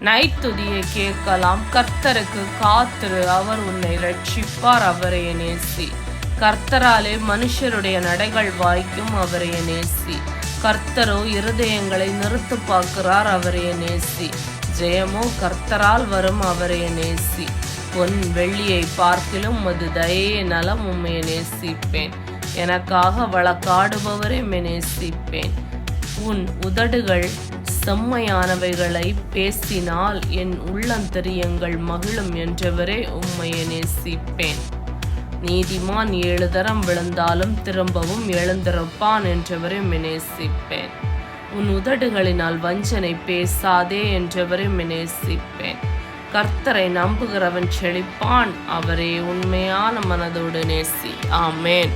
நைத்துதியை கேட்கலாம். கர்த்தருக்கு காத்திரு. அவர் உன்னை ரட்சிப்பார் அவரைய நேசி. கர்த்தராலே மனுஷருடைய நடைகள் வாய்க்கும். அவரைய நேசி. கர்த்தரோ இருதயங்களை நிறுத்து பார்க்கிறார். அவரைய நேசி. ஜெயமோ கர்த்தரால் வரும். அவரைய நேசி. பொன் வெள்ளியை பார்க்கிலும் அது தயே நலம். உண்மையை நேசிப்பேன். எனக்காக வழக்காடுபவரை நேசிப்பேன். உன் உதடுகள் செம்மையானவைகளை பேசினால் என் உள்ளந்தரியங்கள் மகிழும் என்றவரே உம்மையை நேசிப்பேன். நீதிமான் ஏழு தரம் விழுந்தாலும் திரும்பவும் எழுந்திருப்பான் என்றவரை நேசிப்பேன். உன் உதடுகளினால் வஞ்சனை பேசாதே என்றவரை நேசிப்பேன். கர்த்தரை நம்புகிறவன் செழிப்பான் அவரே உண்மையான மனதோடு நேசி. ஆமேன்.